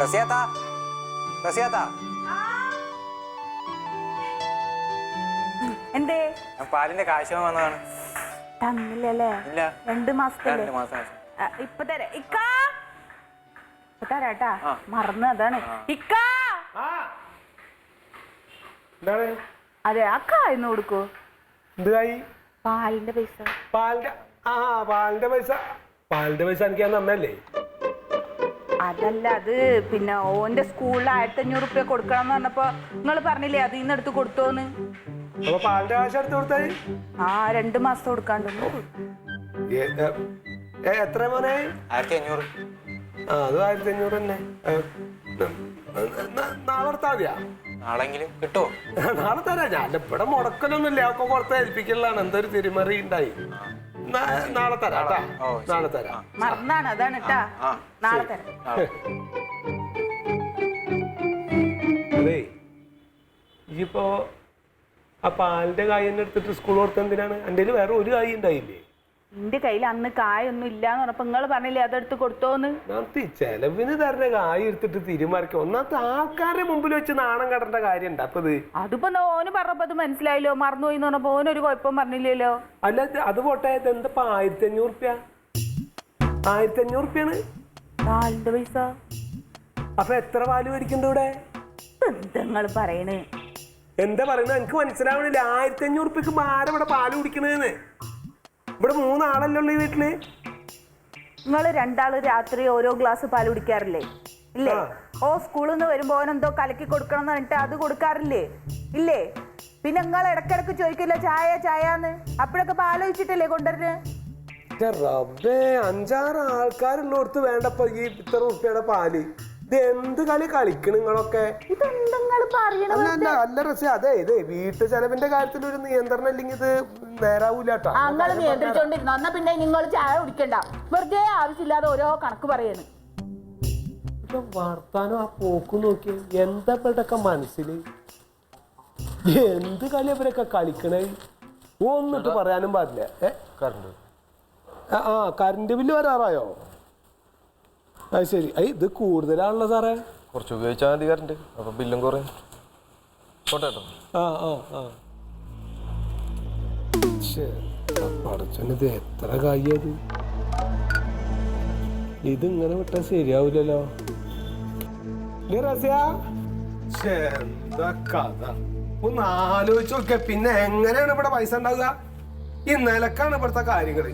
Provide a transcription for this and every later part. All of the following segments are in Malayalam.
റസിയാത്ത റസിയാത്ത എന്തേ? ഞാൻ പാലിന്റെ കാശ് വന്നതാണ്. തന്നില്ലല്ലേ? ഇല്ല. രണ്ട് മാസത്തല്ലേ രണ്ട് മാസം. ആ, ഇപ്പൊ തരാം. ഇക്കാ! ഇപ്പൊ തരാട്ടാ ആ. മറന്നു അതാണ്. ഇക്കാ! ആ. എന്താണ്? അതെ അക്കാ ഇന്ന് കൊടുക്കൂ? എന്തായി പാലിന്റെ പൈസ. പാലിന്റെ ആ പാലിന്റെ പൈസ. പാലിന്റെ പൈസ എനിക്ക് ഞാൻ തന്നല്ലേ അതല്ല അത് പിന്നെ ഓന്റെ സ്കൂളിൽ ആയിരത്തി അഞ്ഞൂറ് റുപ്യ കൊടുക്കണം എന്ന് പറഞ്ഞപ്പോ നിങ്ങൾ പറഞ്ഞില്ലേ അത് ഇന്ന് എടുത്ത് കൊടുത്തോന്ന്? അപ്പൊ പാലിന്റെ കാശ് എടുത്ത് കൊടുത്തായി ആ രണ്ട് മാസം കൊടുക്കാണ്ട് എത്ര മോനെ? ആയിരത്തി അഞ്ഞൂറ് ആ അത് ആയിരത്തി അഞ്ഞൂറ് തന്നെ. ഏ, ന- ന- ന- നാളെ എടുത്താ മതിയാ? നാളെങ്കിലും കിട്ടുമോ നാളെ തരാം. ഞാൻ ഇവിടെ മുടക്കലൊന്നുമില്ല. ഒക്കെ പുറത്ത് ഏൽപ്പിക്കലാണ്. എന്തൊരു തിരിമറി ഉണ്ടായി. നാളെ തരാം കേട്ടാ. നാളെ തരാം. മറന്നാണ് അതാണ് കേട്ടാ. നാളെ തരാം. അതെ. ഇനിയിപ്പോ ആ പാലിന്റെ കായ് തന്നെ എടുത്തിട്ട് സ്കൂൾ കൊടുത്ത എന്തിനാണ്? എന്റെ വേറെ ഒരു കായ് ഉണ്ടായില്ലേ? എന്റെ കയ്യിൽ അന്ന് കായൊന്നും ഇല്ലാന്ന് പറഞ്ഞപ്പോ നിങ്ങൾ പറഞ്ഞില്ലേ അതെടുത്ത് കൊടുത്തോന്ന്? ഒന്നാമത്തെ ഈ ചെലവിന് തരുന്ന കായ് എടുത്തിട്ട് തീരുമാനിക്കും. ഒന്നാമത്തെ ആൾക്കാരുടെ മുമ്പിൽ വെച്ച് നാണം കടേണ്ട കാര്യം ഇത് അതിപ്പോ ന- ഓന് പറഞ്ഞപ്പോ അത് മനസ്സിലായില്ലോ? മറന്നുപോയി എന്ന് പറഞ്ഞപ്പോ ഓനൊരു കുഴപ്പം പറഞ്ഞില്ലല്ലോ? അല്ല ഇത് അത് പോട്ടെ ഇത് എന്താ ആയിരത്തി അഞ്ഞൂറ് റുപ്യ ആയിരത്തി അഞ്ഞൂറ് റുപ്യാണ് പൈസ. അപ്പൊ എത്ര പാൽ മേടിക്കണ്ട ഇവിടെ? നിങ്ങൾ പറയണ്? എന്താ പറയുന്നത്? എനിക്ക് മനസ്സിലാവണില്ല. ആയിരത്തി അഞ്ഞൂറ് റുപ്യക്ക് ആരവിടെ പാൽ കുടിക്കണേന്ന്? ഇവിടെ മൂന്നാളല്ലേ ഉള്ളു ഈ വീട്ടിൽ? നിങ്ങൾ രണ്ടാൾ രാത്രി ഓരോ ഗ്ലാസ് പാൽ കുടിക്കാറില്ലേ? ഇല്ലേ? ഓ സ്കൂളിൽ നിന്ന് വരുമ്പോ എന്തോ കലക്കി കൊടുക്കണം എന്ന് പറഞ്ഞിട്ട് അത് കൊടുക്കാറില്ലേ? ഇല്ലേ? പിന്നെ നിങ്ങൾ ഇടക്കിടക്ക് ചോദിക്കില്ല ചായ ചായന്ന്? അപ്പോഴൊക്കെ പാലോചിച്ചിട്ടല്ലേ കൊണ്ടുവരുന്നത് റബ്ബേ അഞ്ചാറ് ആൾക്കാരുള്ളടത്ത് വേണ്ടപ്പോ ഈ ഇത്ര റുപ്യയുടെ പാൽ. ഇത് എന്ത് കളി കളിക്കണ് നിങ്ങളൊക്കെ? അല്ല അല്ല അല്ല രസ അതെ ഇതേ വീട്ടു ചെലവിന്റെ കാര്യത്തിൽ ഒരു നിയന്ത്രണം ഇല്ലെങ്കിൽ ഇത് നേരാവൂല കേട്ടോ നിയന്ത്രിച്ചോണ്ടിരുന്നു? എന്നാ പിന്നെ നിങ്ങൾ ചായ കുടിക്കണ്ട. വെറുതെ ആവശ്യമില്ലാതെ ഓരോ കണക്ക് പറയുന്നു. വർത്താനം ആ പോക്ക് നോക്കി എന്താ ഇവരുടെയൊക്കെ മനസ്സിൽ എന്ത് കളി ഇവരൊക്കെ കളിക്കണേ? ഒന്നിട്ട് പറയാനും പാടില്ല. ഏ? കറണ്ട്. ആ, ആ കറണ്ട് ബില്ല് വരാറായോ? അത് ശരി. ഐ ഇത് കൂടുതലാണല്ലോ സാറേ. കുറച്ച് ഉപയോഗിച്ചാൽ മതി കറണ്ട്. അപ്പൊ ബില്ലും കുറയും. ആ ആ ആ. പടച്ചോനിത് എത്ര കായത് ഇതിങ്ങനെ വിട്ടാൽ ശരിയാവില്ലല്ലോ എന്താ കഥ? ഒന്ന് ആലോചിച്ച് നോക്കിയ പിന്നെ എങ്ങനെയാണ് ഇവിടെ പൈസ ഉണ്ടാവുക? ഈ നിലക്കാണ് ഇവിടുത്തെ കാര്യങ്ങൾ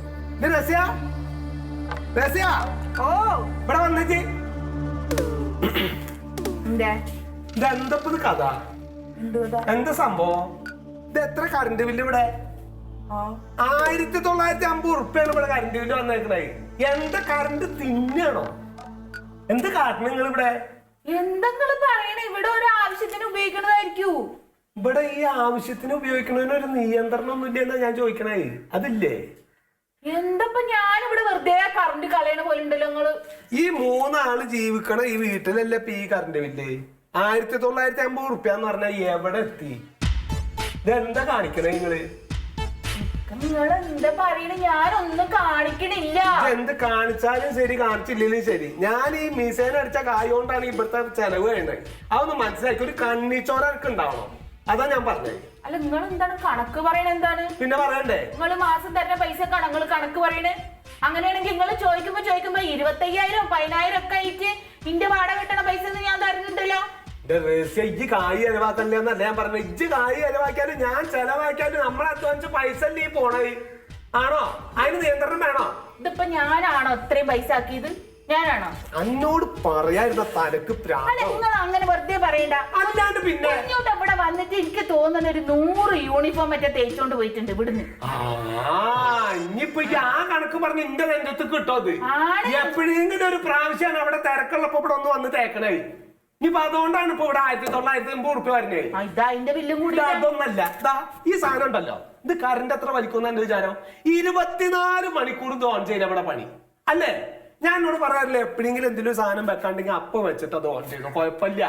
ഓ. ഇവിടെ വന്നേച്ച് എന്താ? കഥ? സംഭവം? ഇത് എത്ര കറണ്ട് ബില്ല് ഇവിടെ? ആയിരത്തി തൊള്ളായിരത്തി അമ്പത് ഉറുപ്പിയാണ് ഇവിടെ കറണ്ട് ബില്ല് വന്നേക്കണേ. എന്താ കറണ്ട് തിന്നാണോ? എന്ത് കാട്ടണം നിങ്ങൾ ഇവിടെ എന്തെങ്കിലും പറയണേ? ഇവിടെ ഒരു ആവശ്യത്തിന് ഉപയോഗിക്കണതായിരിക്കൂ. ഇവിടെ ഈ ആവശ്യത്തിന് ഉപയോഗിക്കുന്നതിന് ഒരു നിയന്ത്രണം ഒന്നുമില്ല എന്നാ ഞാൻ ചോദിക്കണേ. അതില്ലേ? എന്തപ്പോ ഞാനിവിടെ വെറുതെ കറണ്ട് കളയണ പോലെ ഉണ്ടല്ലോ നിങ്ങൾ? ഈ മൂന്നാൾ ജീവിക്കണ ഈ വീട്ടിലല്ലേ ഇപ്പൊ ഈ കറണ്ട് ബില്ല് ആയിരത്തി തൊള്ളായിരത്തി അമ്പത് ഉറുപ്പ്യ എന്ന് പറഞ്ഞാൽ എവിടെ എത്തി? ഇതെന്താ കാണിക്കണേ നിങ്ങൾ? നിങ്ങൾ എന്താ പറയണ? ഞാനൊന്നും കാണിക്കണില്ല. എന്ത് കാണിച്ചാലും ശരി കാണിച്ചില്ലെങ്കിലും ശരി. ഞാൻ ഈ മീസേന അടിച്ച കായ കൊണ്ടാണ് ഇവിടുത്തെ ചെലവ് വേണ്ടത് അതൊന്ന് മനസ്സിലാക്കി. ഒരു കണ്ണിച്ചോര എനിക്ക് ഉണ്ടാവണം അതാ ഞാൻ പറഞ്ഞത്. അല്ല നിങ്ങൾ എന്താണ് കണക്ക് പറയണ എന്താണ്? പിന്നെ പറയണ്ടേ? നിങ്ങൾ മാസം തരുന്ന പൈസ കണങ്ങൾ കണക്ക് പറയണേ? അങ്ങനെയാണെങ്കിൽ നിങ്ങൾ ചോദിക്കുമ്പോ ചോദിക്കുമ്പോ ഇരുപത്തയ്യായിരം പതിനായിരം ഒക്കെ ആയിട്ട് ഇന്റെ വാടക കിട്ടണ പൈസ ഒന്നും ഞാൻ തരുന്നുണ്ടല്ലോ. ഇജ്ജ് കായ് ചെലവാക്കല്ലേ എന്നല്ല ഞാൻ പറഞ്ഞത്. ഇജ്ജ് കായ് ചെലവാക്കിയാലും ഞാൻ ചെലവാക്കിയാലും നമ്മളെ അധ്വാനിച്ച് പൈസ അല്ലേ ഈ പോണത്? ആണോ? അതിന് നിയന്ത്രണം വേണോ? ഇതിപ്പോ ഞാനാണോ ഇത്രയും പൈസ ആക്കിയത്? ഞാനാണോ? അന്നോട് പറയായിരുന്ന തലക്ക് നിങ്ങൾ അങ്ങനെ വെറുതെ പറയണ്ട. അല്ലാണ്ട് പിന്നെ? ഇങ്ങോട്ട് ഇവിടെ വന്നിട്ട് എനിക്ക് തോന്നുന്ന ഒരു നൂറ് യൂണിഫോം മറ്റേ തേച്ചോണ്ട് പോയിട്ടുണ്ട് ഇവിടുന്ന്. ഇനിയിപ്പോ ആ കണക്ക് പറഞ്ഞ് ഇന്റെ രംഗത്ത് കിട്ടോ അത്. എപ്പോഴെങ്കിലും ഒരു പ്രാവശ്യമാണ് അവിടെ തിരക്കുള്ളപ്പോ ഇവിടെ ഒന്ന് വന്ന് തേക്കണേ. ഇനിയിപ്പൊ അതുകൊണ്ടാണ് ഇപ്പൊ ഇവിടെ ആയിരത്തി തൊള്ളായിരത്തി എൺപത് ഉറുപ്പ് വരുന്നത് ആ, ഇതാ അതിന്റെ ബില്ലും കൂടി ഇത് അതൊന്നല്ല ദാ ഈ സാധനം ഉണ്ടല്ലോ. ഇത് കറണ്ട് എത്ര വലിക്കുന്ന എന്റെ വിചാരം? ഇരുപത്തിനാല് മണിക്കൂർ ഓൺ ചെയ്യുന്ന ഇവിടെ പണി. അല്ലേ? ഞാൻ എന്നോട് പറയാറില്ല എപ്പോഴെങ്കിലും എന്തെങ്കിലും സാധനം വെക്കാണ്ടെങ്കിൽ അപ്പം വെച്ചിട്ട് അത് ഓൺ ചെയ്യണം. കുഴപ്പമില്ല.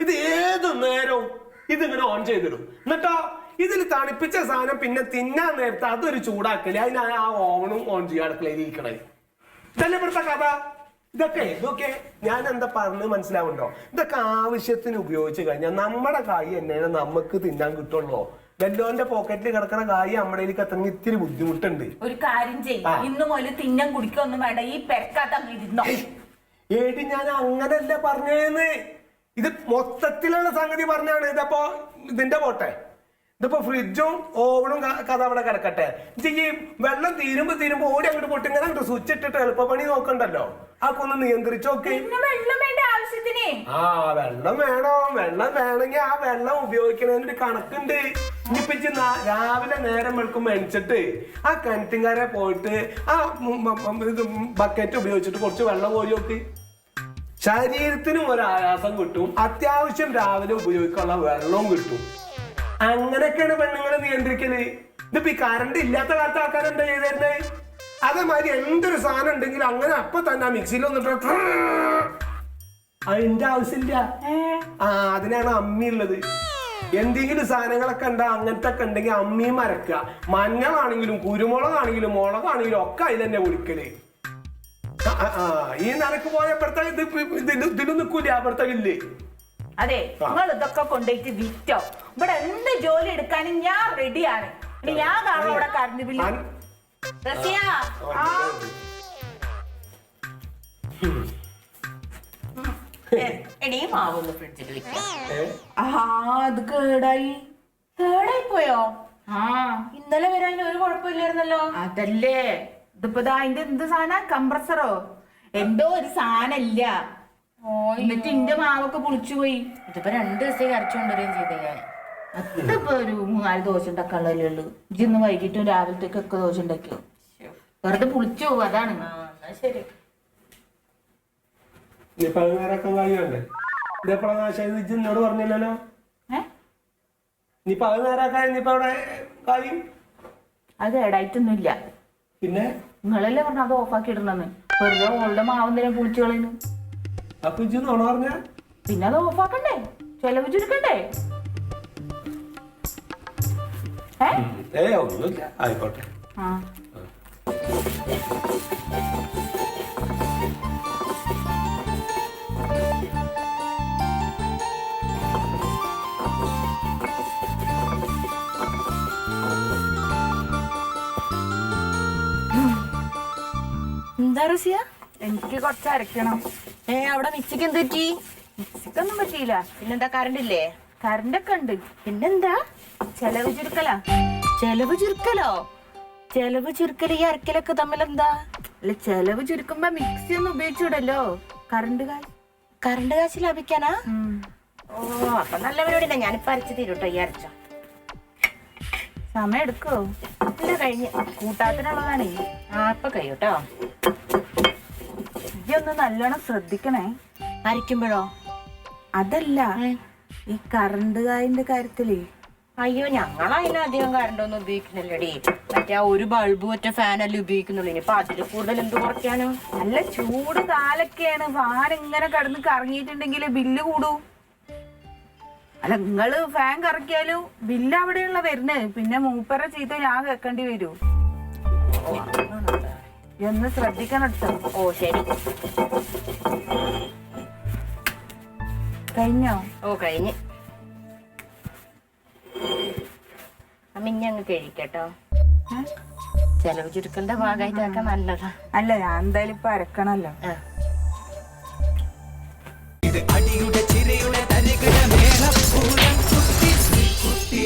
ഇത് ഏത് നേരവും ഇതിങ്ങനെ ഓൺ ചെയ്തിടും. എന്നിട്ടോ ഇതിൽ തണുപ്പിച്ച സാധനം പിന്നെ തിന്നാൻ നേരത്തെ അതൊരു ചൂടാക്കൽ. അതിന് ആ ഓവണും ഓൺ ചെയ്യാൻ അടുക്കളയിൽ ഇരിക്കണേ. ഇതല്ലേ ഇവിടുത്തെ കഥ? ഇതൊക്കെ ഇതൊക്കെ ഞാൻ എന്താ പറഞ്ഞ് മനസ്സിലാവുണ്ടോ ഇതൊക്കെ ആവശ്യത്തിന് ഉപയോഗിച്ച് കഴിഞ്ഞാൽ നമ്മുടെ കായ് എന്നെ നമുക്ക് തിന്നാൻ കിട്ടുള്ളൂ. വെല്ലോന്റെ പോക്കറ്റിൽ കിടക്കുന്ന കായ് നമ്മുടെ കയ്യിലേക്ക് ഇത്തിരി ബുദ്ധിമുട്ടുണ്ട്. ഒരു കാര്യം ചെയ്യും. ഇന്ന് മുതൽ തിന്നാൻ കുടിക്കൊന്നും വേണ്ട. ഈ പെരക്കാത്തോ ഏടി ഞാൻ അങ്ങനല്ല പറഞ്ഞേന്ന്. ഇത് മൊത്തത്തിലുള്ള സംഗതി പറഞ്ഞാണ്. ഇതപ്പോ ഇതിന്റെ പോട്ടെ. ഇതിപ്പോ ഫ്രിഡ്ജും ഓവനും കഥ അവിടെ കിടക്കട്ടെ. ഇത് ഈ വെള്ളം തീരുമ്പോ തീരുമ്പോ ഓടി അങ്ങോട്ട് പൊട്ടിങ്ങനെ അങ്ങോട്ട് സ്വിച്ച് ഇട്ടിട്ട് എളുപ്പപ്പണി നോക്കണ്ടല്ലോ. ആക്കൊന്ന് ഒന്ന് നിയന്ത്രിച്ചോക്കെ ആ വെള്ളം വേണോ? വെള്ളം വേണമെങ്കിൽ ആ വെള്ളം ഉപയോഗിക്കണതിന് ഒരു കണക്കുണ്ട്. ഇനിയിപ്പിച്ച് രാവിലെ നേരം വെളുക്കുമ്പോ എണിച്ചിട്ട് ആ കിണറ്റിൻകാരെ പോയിട്ട് ആ ബക്കറ്റ് ഉപയോഗിച്ചിട്ട് കുറച്ച് വെള്ളം പോയി നോക്ക്. ശരീരത്തിനും ഒരു ആയാസം കിട്ടും. അത്യാവശ്യം രാവിലെ ഉപയോഗിക്കാനുള്ള വെള്ളവും കിട്ടും. അങ്ങനെയൊക്കെയാണ് പെണ്ണുങ്ങളെ നിയന്ത്രിക്കൽ. ഇതിപ്പോ ഈ കറണ്ട് ഇല്ലാത്ത കാലത്ത് ആൾക്കാർ എന്താ ചെയ്തിരുന്നത് അതേമാതിരി എന്തൊരു സാധനം ഉണ്ടെങ്കിലും അങ്ങനെ അപ്പൊ തന്നെ ആ മിക്സിയിൽ വന്നിട്ട് അതിന്റെ ആവശ്യമില്ല. ആ അതിനാണ് അമ്മി ഉള്ളത്. എന്തെങ്കിലും സാധനങ്ങളൊക്കെ ഉണ്ടാ? അങ്ങനത്തെ ഒക്കെ ഉണ്ടെങ്കിൽ അമ്മിയും മരക്കുക മഞ്ഞളാണെങ്കിലും കുരുമുളകാണെങ്കിലും മുളകാണെങ്കിലും ഒക്കെ അതിൽ തന്നെ ഒളിക്കൽ. ആ, ഈ നിനക്ക് പോയപ്പോഴത്തെ ഇത് ഇതിൽ നിൽക്കൂല അപ്പുറത്തെ ഇല്ലേ അതെ നിങ്ങൾ ഇതൊക്കെ കൊണ്ടുപോയിട്ട് വിറ്റോ? ഇവിടെ എന്ത് ജോലി എടുക്കാനും ഞാൻ റെഡിയാണ്. ഇനി ഞാൻ കാണാം ഇവിടെ കറണ്ട് ബില്ല്. റസിയ, ആ. എടീ മാവൊന്ന് ഫ്രിഡ്ജിൽ വെക്കാം. ആ അത് കേടായി. കേടായി പോയോ? ആ. ഇന്നലെ വരാൻ ഒരു കുഴപ്പമില്ലായിരുന്നല്ലോ. അതല്ലേ. ഇതിപ്പോ അതിന്റെ എന്ത് സാധന? കംപ്രസറോ? എന്തോ ഒരു സാധനം ഇല്ല എന്നിട്ട് ഇന്റെ മാവൊക്കെ പുളിച്ചു പോയി. ഇതിപ്പോ രണ്ടു ദിവസത്തേക്ക് അരച്ചു കൊണ്ടുവരികയും ചെയ്തേ ഞാൻ അതിപ്പോ ഒരു മൂന്നാൽ ദോശ ഉണ്ടാക്കാനുള്ളതല്ലേ ഉള്ളൂ. ഇന്ന് വൈകിട്ടും രാവിലത്തേക്കൊക്കെ ദോശ ഉണ്ടാക്കിയോ? വെറുതെ പുളിച്ചു പോകും അതാണ്. ശരി. എന്നോട് പറഞ്ഞില്ലല്ലോ? നേരാക്കാൻ ഇനിയിപ്പോ അവിടെ കായും അത് പിന്നെ? നിങ്ങളല്ലേ പറഞ്ഞ അത് ഓഫാക്കി ഇടണമെന്ന്. വെറുതെ ഓളുടെ മാവെന്തിനാ പുളിച്ചു കളയുന്നു അപ്പൊ ഇജ്ജ് നോണ പറഞ്ഞ. പിന്നെ അത് ഓഫാക്കണ്ടേ ചെലവ് ചുരുക്കണ്ടേ? ഏ? ഏ ഒന്നുമില്ല. ആയിക്കോട്ടെ. ആ. എന്താ റസിയ? എനിക്ക് കുറച്ച് അരക്കണം ഏ അവിടെ മിക്സിക്ക് എന്ത് പറ്റി? മിക്സിക്കൊന്നും പറ്റിയില്ല. പിന്നെന്താ കറണ്ട് ഇല്ലേ? കറണ്ടൊക്കെ ഉണ്ട്. പിന്നെന്താ? ചെലവ് ചുരുക്കലാ? ചെലവ് ചുരുക്കലോ? ചെലവ് ചുരുക്കൽ ഈ അരക്കലൊക്കെ തമ്മിൽ എന്താ അല്ല ചെലവ് ചുരുക്കുമ്പോ മിക്സി ഒന്നും ഉപയോഗിച്ചൂടല്ലോ. കറണ്ട് കാശ്. കറണ്ട് കാശ് ലാഭിക്കാനാ? ഓ അപ്പൊ നല്ല പരിപാടിയില്ല ഞാനിപ്പോ അരച്ചു തീരുട്ടോ ഈ അരച്ച. സമയം എടുക്കോ. ഇല്ല കഴിഞ്ഞ്? കൂട്ടാത്തിനുള്ളതാണേ ആ അപ്പൊ കഴിയൂട്ടോ ഒന്ന് നല്ലോണം ശ്രദ്ധിക്കണേ. അരയ്ക്കുമ്പോഴോ അതല്ല ഈ കറണ്ട് കായന്റെ കാര്യത്തിൽ. അയ്യോ ഞങ്ങൾ അതിനധികം കറണ്ട് ഒന്നും ഉപയോഗിക്കുന്നില്ലടി. മറ്റേ ആ ഒരു ബൾബ് ഒറ്റ ഫാനല്ലേ ഉപയോഗിക്കുന്നുള്ളൂ. ഇനിയിപ്പൊ അതിൽ കൂടുതൽ എന്ത് കുറയ്ക്കാനോ? നല്ല ചൂട് കാലൊക്കെയാണ്. ഫാൻ ഇങ്ങനെ കടന്ന് കറങ്ങിയിട്ടുണ്ടെങ്കിൽ ബില്ല് കൂടൂ. അല്ല നിങ്ങൾ ഫാൻ കറക്കിയാലും? ബില്ല് അവിടെയുള്ള വരുന്നത്. പിന്നെ മൂപ്പറ ചീത്ത ഞാൻ കേൾക്കേണ്ടി വരൂ. എന്ന് ശ്രദ്ധിക്കണം ഓ ശരി. കഴിഞ്ഞോ? ഓ കഴിഞ്ഞ്. അമ്മിഞ്ഞ അങ്ങ് കഴിക്കട്ടോ. ചെലവ് ചുരുക്കലിന്റെ ഭാഗമായിട്ടൊക്കെ നല്ലതാ. അല്ല ഞാൻ എന്തായാലും ഇപ്പൊ അരക്കണല്ലോ. അടിയുടെ ചിരിയുടെ തരികിട മേളപ്പൂരം കുട്ടി കുട്ടി.